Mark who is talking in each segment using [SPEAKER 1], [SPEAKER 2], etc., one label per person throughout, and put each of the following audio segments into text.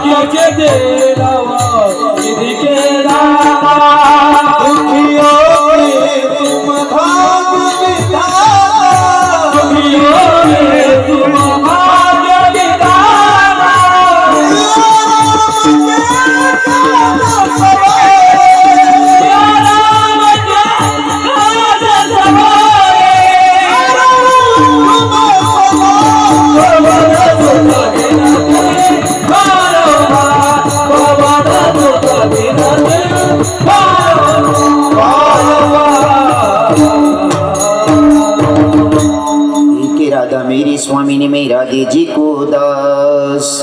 [SPEAKER 1] que eu
[SPEAKER 2] te dei. मेरी स्वामी ने मेरा दीजी को दास।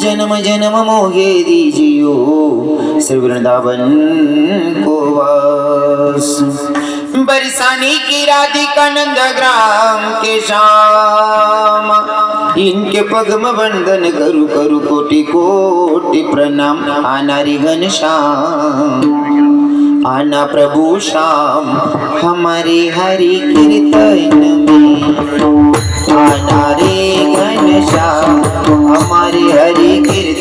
[SPEAKER 2] जन्म जन्म मोहे दीजियो श्री वृंदावन को वास। बरसाने की राधिका नंद ग्राम के शाम इनके पगम बंदन करु करु कोटि कोटि प्रणाम। आनारी घन श्याम, आना प्रभु श्याम। हमारे हरि कीर्तन में আমার হরি কীর্তন